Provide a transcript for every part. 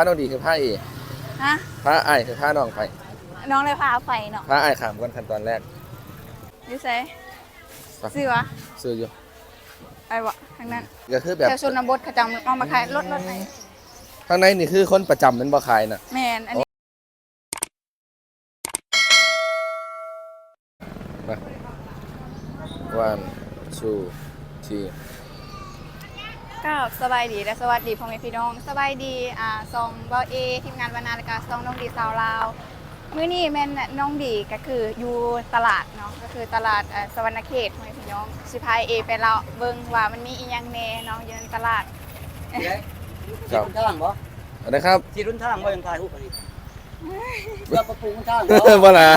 พระน้องดีคือพระเอฮะพระไอายคือพระน้องไปน้องเลยพาไฟเนาะพระไอายขามกันขั้นตอนแรกอยูไซไปซื้อวะซื้ออยู่ไปวะทางนั้นก็คือแบบแถวชนบทเขาจำเอามาขายรถรถไหนข้างในนี่คือคนประจำเป็นบ่ขายน่ะแมนอันนี้มาวันชูที ก็สบายดีและสวัสดีพ่อแม่พี่น้องสบายดีอ่าซองเบาเอทีมงานวรรณาและกาซองน้องดีสาวลาวมื้อนี้แม่นน้องดีก็คืออยู่ตลาดเนาะก็คือตลาดเอ่อสวรรณเขตพ่อแม่พี่น้องสิพายเอไปเราเบิ่งว่ามันมีอีหยังแหน่เนาะอยู่ในตลาดครัจีบรุ่นทางบ่อันนะครับจีรุ่นทางบ่ยังถ่ายรูปอันนี้ เพื่อประปูรุ่นทางบ่บ่ล่ะ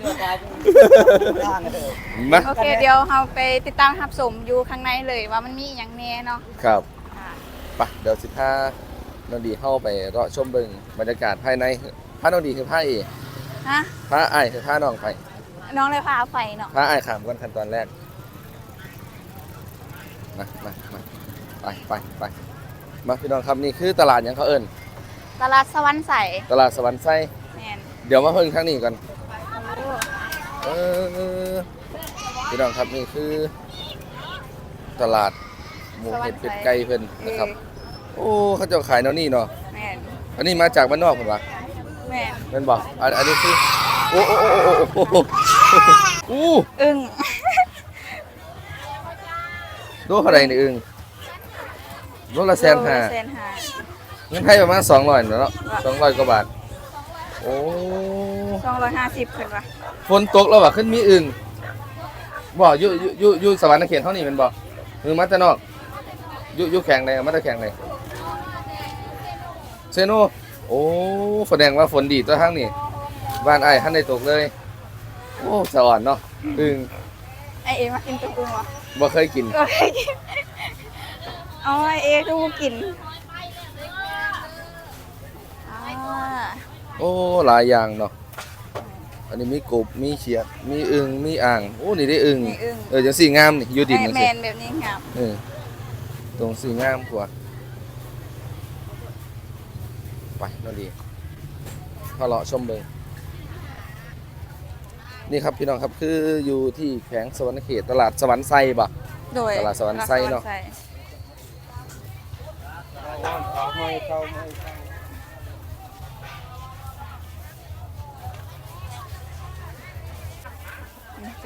เพื่อถ่ายรุ่นทางเออมาโอเคเดี๋ยวเราไปติดตามรับชมอยู่ข้างในเลยว่ามันมีอีหยังแหน่เนาะครับอ่าไปะเดี๋ยวสิพาน้องดีเข้าไปรอชมเบิ่งบรรยากาศภายในพระน้องดีคือพระเอฮะพระไอายคือพระน้องไปน้องเลยพาไฟเนาะพระไอายขามกันขั้นตอนแรกมามามาไปไปไปมาพี่น้องครับนี่คือตลาดหยังเขาเอิ้น ตลาดสวรรค์ใสตลาดสวรรค์ไส้แมนเดี๋ยวมาเพิ่งทางนี้ก่อนโอ้เออพี่น้องครับนี่คือ ตลาดหมูเห็ดเป็ดไก่เพิ่นนะครับ โอ้เขาเจะขายแนวนี้เนาะแมนอันนี้มาจากบ้านนอกเพิ่นวะแมนแม่นบ่อันอันนี้คือโอ้โอ้โอ้โอ้โอ้โอ้อู้อึ้งดูเท่าไหร่นี่อึ้งโลละแสนห้าแสนห้าเงินไทยประมาณ200เนาะ200กว่าบาท โอ้สองร้อยห้าสิบขึ้นปะฝนตกแล้วว่ะขึ้นมีอึ้งบ่อยู่อยู่อยู่อยู่สวรรค์เขตเท่านี้แม่นบ่มือมาแต่นอกอยู่อยู่แข่งใดมาแต่แข่งใดเซโนโอ้แสดงว่าฝนดีตัวทางนี้บ้านอ้ายท่านได้ตกเลย โอ้สะอ่อนเนาะอึ้งไอเอมากินตัวอึ้งวะบ่เคยกินก็เคยกิน เอาไอเอดูกินอ่า โอ้หลายอย่างเนาะอันนี้มีกบมีเขียดมีอึงมีอ่างโอ้นี่ได้อึงมีอึ้งเออจังสี่งามนี่อยู่ดินจังแมสี่นแบบนี้งามเออตรงสี่งามกว่าไปนั่นดีพาเลาะชมเบิงนี่ครับพี่น้องครับคืออยู่ที่แขวงสวรรณเขตตลาดสวรรค์ไซบ่ะ โดยตลาดสวรรค์ไซเนาะ ตลดสวรรค์ไไม่เข้าไม่เข้านี่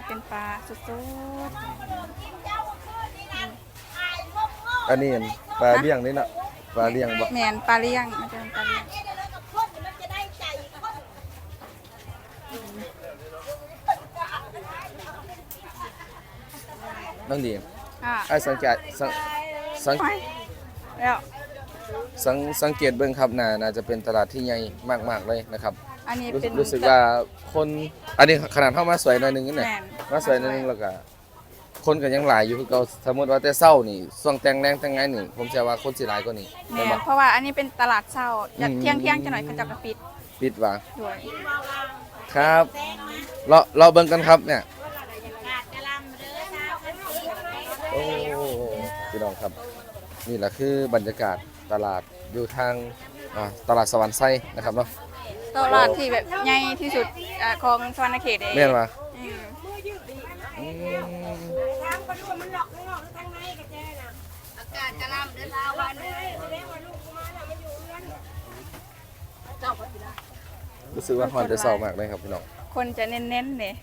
เป็นปลาสดอันนี้อันปลาเลี้ยงนี่เนาะปลาเลี้ยงบ่ๆแมนปลาเลี้ยงมันจะเป็นปลาเลี้ยงน้องดีอ่าไอ้สังเกตสังสังไปแล้วสังสังเกตเบิ่งครับน่าน่าจะเป็นตลาดที่ใหญ่มากๆเลยนะครับ อันนี้รู้เป็นรู้สึกว่าคน อันนี้ขนาดเข้ามาสวยหน่อยหนึงนี่แมน่ะนมาสวยหน่อยหนึงแล้วก็คนก็ยังหลายอยู่คือเก่าสมมติว่าแต่เช้านี่ช่วงแต่งแรงแต่งไงนี่ ผมเชื่อว่าคนสิหลายกว่านี้แมแม่นนบ่ เพราะว่าอันนี้เป็นตลาดเช้าอยากอืม เที่ยงเที่ยงๆจะหน่อยเขาจะกระปิดปิดว่าด้วยครับเราเราเบิ่งกันครับเนี่ยโอ้พี่น้องครับ นี่แหละคือบรรยากาศตลาดอยู่ทางอ่าตลาดสวรรค์ไส้นะครับเนาะ ตลาดที่แบบใหญ่ที่สุดอ่าของสวรรณเขตเองแม่นว่าอืมอืมอากาศกระลำเดินทางวันนี้รู้สึกว่าฮอนจะเศร้ามากเลยครับพี่น้องคนจะเน้นๆเนี่ย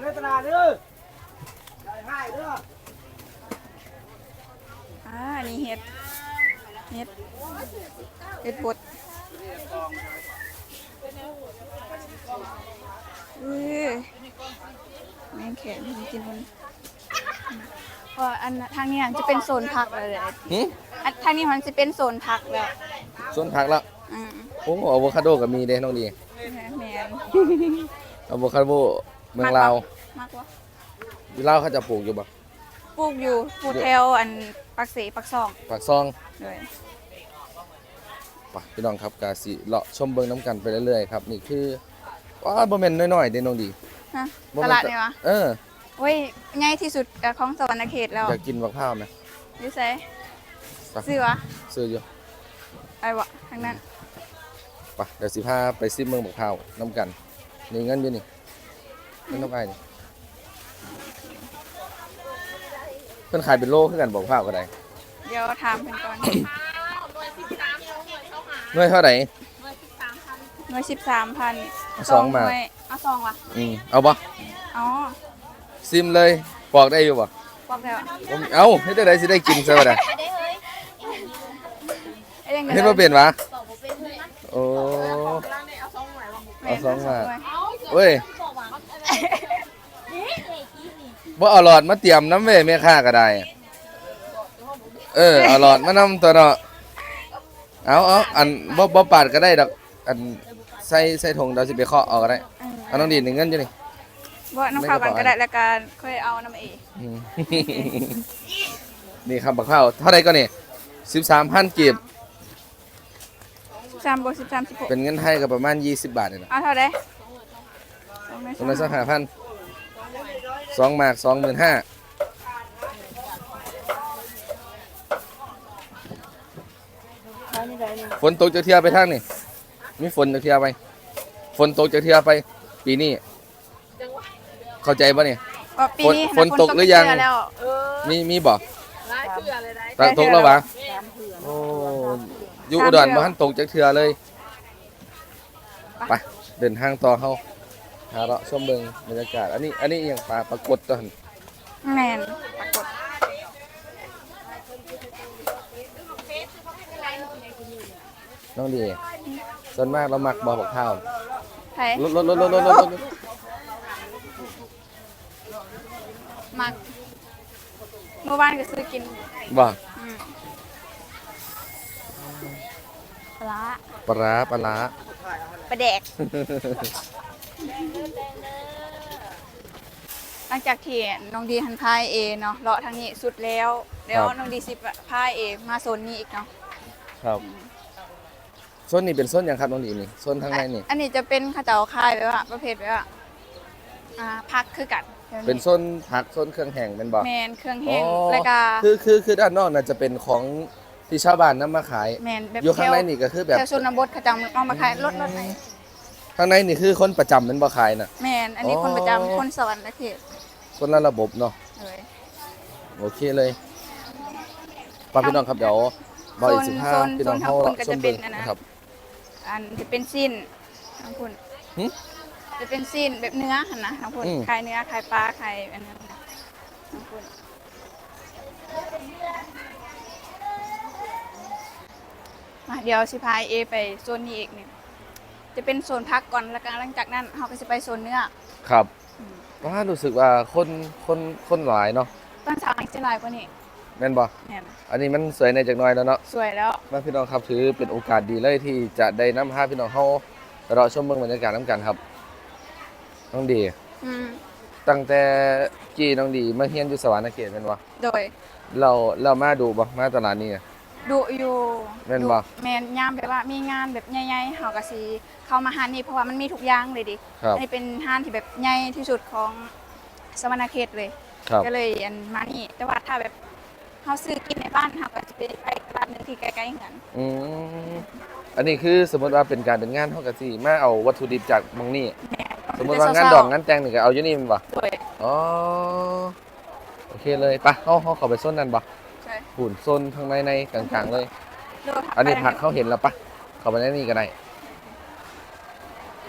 เอาตลาดเด้อตลาดเด้อได้ให้เด้ออ่านี่เห็ด เห็ด เห็ดบดเออแม่งแข็งมันกินมันเพราะอันน่ะทางนี้จะเป็นโซนพักเลยหึอันทางนี้มันจะเป็นโซนพักแล้วส่วนผักละอืมโอ้อะโวคาโดก็มีเด้น้องดีแมนอะโวคาโด เมืองลาวมากกว่าอยู่ลาวเขาจะปลูกอยู่บ่ปลูกอยู่ปลูกแถวอันปักเสปักซองปากซองเลยไปพี่น้องครับกาสิเลาะชมเบิงน้ำกันไปเรื่อยๆครับนี่คือว้าบ่แม่นน้อยๆเด้น้องดีฮะบ่ตแม่นลาดนี่วะเออเว้ยง่ายที่สุดเอ่อของสวรรณเขตแล้วอยากกินบักพร้าวไหมอยูไซไปซื้อวะซื้ออยู่ ไอ้วะทางนั้น ไปเดี๋ยวสิพาไปซิมเมืองบักพร้าวนํกันนี่เงินอยู่นี่ เงินน้ำอ้ายนี่เพิ่นขายเป็นโลคือกันบักพร้าวก็ได้เดี๋ยวถามเพิ่นก่อนหน่วยเท่าไหร่ หน่วยสิบสามพันเอาสองมา เอาสองวะอืมเอาบ่อ๋อซิมเลยปอกได้อยู่บ่บอกแล้วผมเอาเฮ็ดจังได๋สิได้กินซะบ่ได้ไอ้ยังไงเฮ็ดบ่เป็นวะโอ้เอาสองมาเว้ย บ่เอาหลอดมาเตรียมน้ำเว้ยแม่ค้าก็ได้ เออเอาหลอดมานำตัวเนาะเอาเอาอันบ่บ่ปาดก็ได้ดอกอันใส่ใส่ถุงเดี๋ยวสิไปเคาะเอาก็ได้เอาน้องดีนเงินอยู่นี่บ่น้องข้าวกันก็ได้แล้วกันค่อยเอาน้ำเออืมนี่ครับบักข้าวเท่าไรก็นี่สิบสามพันกีบสิบสามบวกสิบสามสิบหกเป็นเงินไทยก็ประมาณยี่สิบบาทนี่นะเอาเท่าไดตรงนั้นสักห้าพัน สองหมากสองหมื่นห้าฝนตกจะเที่ยวไปทางนี่มีฝนจะเที่ยวไป ฝนตกจะเที่ยวไป ปีนี้ เข้าใจป่ะเนี่ยก็ปีนี้ฝนตกหรือยังเแล้วมีมีบ่ร้ายเชื่อเลยได้ตกตกแล้ววะโอ้อยูอุดรมาทันตกจากเทือเลย ไป เดินทางต่อเขา หาเราะชมเบิงบรรยากาศ อันนี้ อันนี้อหย่างปลาปรากฏตอนแมนปรากฏน้องดี ส่วนมากเรามักบอบอกข้าวไทยรถรถรถรถรถรถรถมักเมื่อวานก็ซื้อกินบ่อืมปลาร้าปลาร้าปลาร้าปลาแดก หลังจากที่น้องดีหันพายเอเนาะเลาะทางนี้สุดแล้วเดี๋ยวน้องดีสิพายเอมาโซนนี้อีกเนาะครับส้นนี่เป็นส้นอย่างครับน้องดีนี่ส้นทางในนี่ อันนี้จะเป็นข้าวเจ้าคายแบบว่าประเภทแบบว่าอ่าพักคือกันดี๋ยวเป็นส้นผักส้นเครื่องแห้งเป็นบ่ แมนเครื่องอ๋แห้งอแล้วก็คือคือคือด้านนอกน่ะจะเป็นของที่ชาวบ้านนำมาขายแมนแบบอยู่ข้างในแถวนี่ก็คือแบบ แถวชนบทเขาจำเอามาขายรถรถไหน ข้างในนี่คือคนประจำเป็นบ่ขายน่ะ แมนอันนี้อ๋อคนประจำคนสวรรค์และเขตคนละระบบเนาะ เลยโอเคเลยป้าพี่น้องครับเดี๋ยวบอยสิบห้าโซนพี่น้องโซนเข้าทางบนก็ส้จะมเป็เบิ้นงอันนั้นนะครับ อันจะเป็นสิ้นทั้งคุณหึจะเป็นสิ้นแบบเนื้อหันนะทั้งคุณอืม ขายเนื้อขายปลาขายอันนั้นนะทั้งคุณมาเดี๋ยวสิพายเอไปโซนนี้อีกเนี่ย จะเป็นโซนพักก่อนแล้วก็หลังจากนั้นเราก็จะไปโซนเนื้อครับอืมว่ารู้สึกว่าคนคนคนหลายเนาะตอนเช้าอีกจะหลายกว่านี้แม่นบ่เนี่ยอันนี้มันสวยในจากหน้อยแล้วเนาะสวยแล้วมาพี่น้องครับถือเป็นโอกาสดีเลยที่จะได้นำพาพี่น้องเข้าเราชมเบิ่งบรรยากาศน้ำกันครับน้องดี อืมตั้งแต่กี่น้องดีมาเฮียนอยู่สวรรค์เขตแม่นบ่โดย เราเรามาดูบ่มาตลาดนี้อะ ดูอยู่แม่นบ่ดูแมนยามแบบว่ามีงานแบบใหญ่ๆเฮาก็สิเข้ามาหานี่เพราะว่ามันมีทุกอย่างเลยดิครับ อันนี้เป็นห้างที่แบบใหญ่ที่สุดของสวรรณเขตเลย ครับ ก็เลยอันมานี่แต่ว่าถ้าแบบเฮาซื้อกินในบ้านเฮาก็จะไปไปร้านหนึงที่ใกล้ๆกันอืมอันนี้คือสมมติว่าเป็นการเป็นงานเท่ากับที่มาเอาวัตถุดิบจากบางนี่ แม่สมมติว่างานดอกงานแต่งนี่ก็เอาอยู่นี่แมันบ่ โดย อ๋อ โอเคเลยไปะเขาเขาเข้าไปโซนนั้นบ่ ใช่หุ่นโซนข้างในในกลางๆเลยเดี๋ยวอันนี้ผักไปเขาเห็นแล้วปะเข้าไปในนี่ก็ได้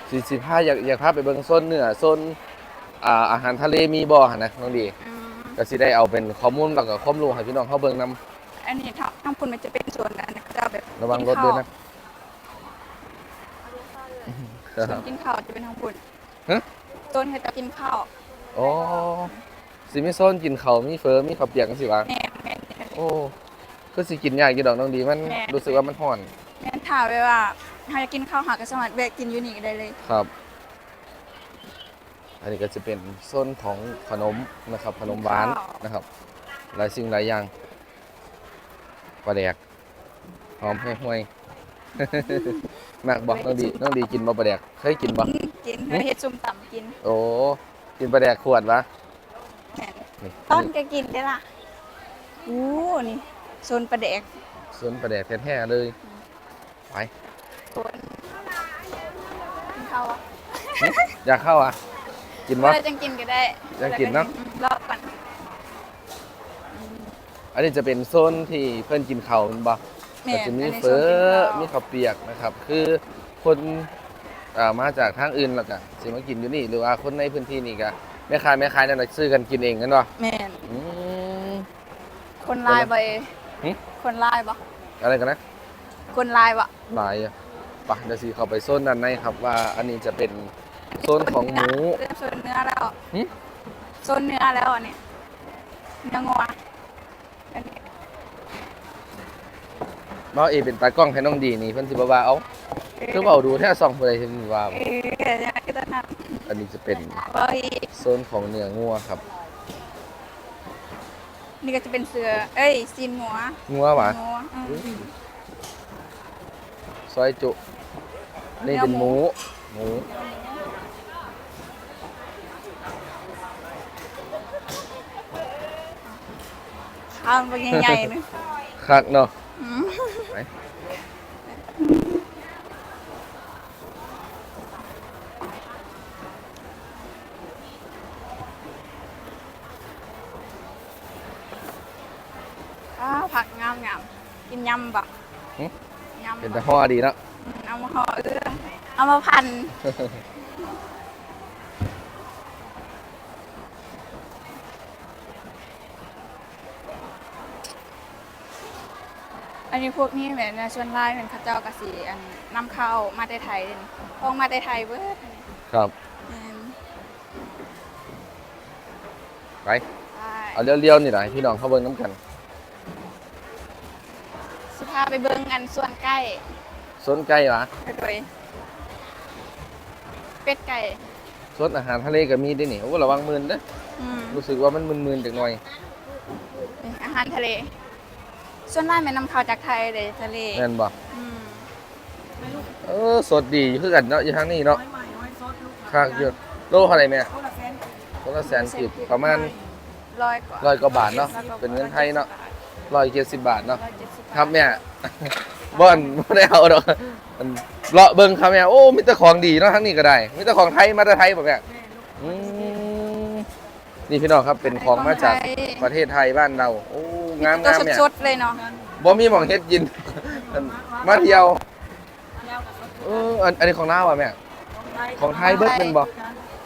สี่สิบห้าอยากอยากพาไปเบิ่งโซนเนื้อโซนอ่าอาหารทะเลมีบ่หั่นนะน้องดีอืมก็สิได้เอาเป็นข้อมูลแล้วก็ข้อมูลให้พี่น้องเขาเบิ่งนํอันนี้ถ้าทั้งคุณมันจะเป็นส่วนอันนั้นก็จะแบบระวังรถด้วยนะคส่วรันบกินข้าวจะเป็นทั้งคุณฮะโซนเขาจะกินข้าวอ๋อสิมีโซนกินข้าวมีเฟอมีข้าวเปียกจังซี่วะแม่แม่โอ้คือสิกินยากอยู่ดอกน้องดีมันแม่ รู้สึกว่ามันห่อนแม่ถามไว้ว่าเฮาจะกินข้าวหาก็สามารถแวะกินอยู่นี่ก็ได้เลย ครับ อันนี้ก็จะเป็นโซนของขนมนะครับ ขนมหวานนะครับ หลายสิ่งหลายอย่างปลาแดกหอมห่วยๆ มากบอกน้องดีน้องดีกินบ่ปลาแดกเคยกินบ่อืมกินกินเฮ็ดซุ่มตำกินโอ้กินปลาแดกขวดวะแม่นนี่ต้นก็กินได้ล่ะ อู้นี่โซนปลาแดกส่วนปลาแดกแท้ๆเลย ไป โซนกินข้าวอะอยากเข้าอะ กินวะเออจังกินก็ได้จังกินเนอะ รอบก่อนอันนี้จะเป็นโซนที่เพื่อนกินเขาวแมันบ่แม่ก็นจะมีอันนี้เฟ้อโซนมีกินข้าวข้าวเปียกนะครับ คือคนอ่ามาจากทางอื่นแล้วก็สิมากินอยู่นี่ หรือว่าคนในพื้นที่นี่ก็แม่ค้าแม่ค้านั่นน่ะซื้อกันกินเองกันวะแม่นอืม คนลายบ่เอหึ คนลายบ่อะไรกันนะคนลายบ่หลายอะไปเดี๋ยวสิเข้าไปโซนด้านในครับว่าอันนี้จะเป็นโซนของหมู เริ่มโซนเนื้อแล้วหึ โซนเนื้อแล้วอันนี้เนื้องัวอันนี้บ่เอเป็นตากล้องให้น้องดีนี่เพิ่นสิบ่ว่าเอ้าคือเว้าดูแท้ซองผู้ใดเห็นว่าเออยังก็ตอนนั้นอันนี้จะเป็นบ่อีโซนของเนื้องัวครับ นี่ก็จะเป็นเสือ เอ้ยซีนหัวงัวหวะงัวอืมซอยจุอันนี่เป็นหมู หมูข้าวมันใหญ่ๆนึงคักเนาะ อืม ไป อ้าวผักงามงามกินยำบ่ หึยำเป็นบ่แต่ห่อดีเนาะอืมเอามาห่อเอื้อเอามาพันอันนี้พวกนี้เหมือนในส่วนลายเป็นเข้าเจ้ากะสีอันนำเข้ามาแต่ไทยเลยพองมาแต่ไทยเบิดครับอืมไปใช่เอาเลี้ยวๆนี่แหละให้พี่น้องเข้าเบิ่งน้ำกันสิพาไปเบิ่งอันส่วนใกล้โซนไก่หวะไปโดยเป็ดไก่โซนอาหารทะเลก็มีด้วยนี่โอ้ระวังมืนเด้ออืมรู้สึกว่ามันมึนๆจักหน่อยเป็นอาหารทะเล ส่วนลายแม่นำเข้าจากไทยเลยทะเลแม่นบ่อืมเออสดดีอยู่คือกันเนาะอยู่ทางนี้เนาะไม้ใหม่ไม้ซดลูกคักเยอะโลเท่าไหร่แม่เขาละแสนคนละแสนกีบประมาณร้อยกว่าร้อยกว่าบาทเนาะ เป็นเงินไทยเนาะ ร้อยเจ็ดสิบบาทเนาะร้อยเจ็ดสิบาทครับแม่ บ่อนบ่ได้เอาดอกมันเลาะเบิ่งครับแม่โอ้มีแต่ของดีเนาะทั้งนี้ก็ได้มีแต่ของไทยมาแต่ไทยบ่แม่อืมนี่พี่น้องครับเป็นของมาจากประเทศไทยบ้านเราโอ้งามตัวงามเนี่ยสดๆเลยเนาะบ่มีหม่องเฮ็ดกินอันมาเที่ยวเอออันอันนี้ของลาวอะแม่ ของไทยเบิดเป็นบ่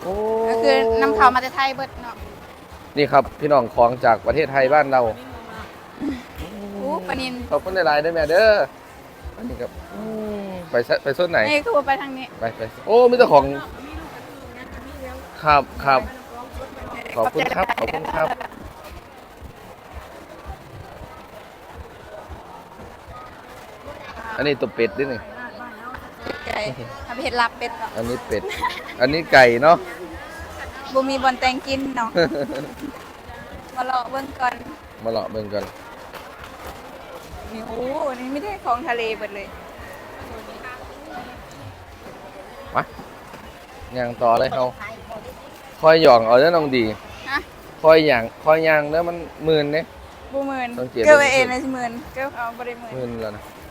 โอ้ ก็คือนำเข้ามาจากไทยเบิดเนาะ นี่ครับพี่น้องของจากประเทศไทยบ้านเราอู้ ปลานินขอบคุณหลายๆเด้อแม่เด้ออันนี้ครับอืมไปซะไปส้นไหน นี่คือไปทางนี้ไปไปโอ้มีแต่ของครับครับ ขอบคุณครับขอบคุณครับ อันนี้ตัวเป็ดด้วยนี่ไก่ทำไปเห็ดลับเป็ดเนาะอันนี้เป็ด อันนี้ไก่เนาะบ่มีบอลแตงกินเนาะมาเลาะเบิ่งก่อนมาเลาะเบิ่งกัน นี่โอ้นี่ไม่ได้ของทะเลเบิดเลยมาย่างต่อเลยเฮาคอยหย่องเอาเด้อน้องดีฮะคอยหย่างคอยย่างเด้อมันหมื่นเด้บ่หมื่นต้องเก็บเกินไปไว้เองเลยสิหมื่นเกินเอาบ่ได้หมื่นหมื่นแล้วนะอ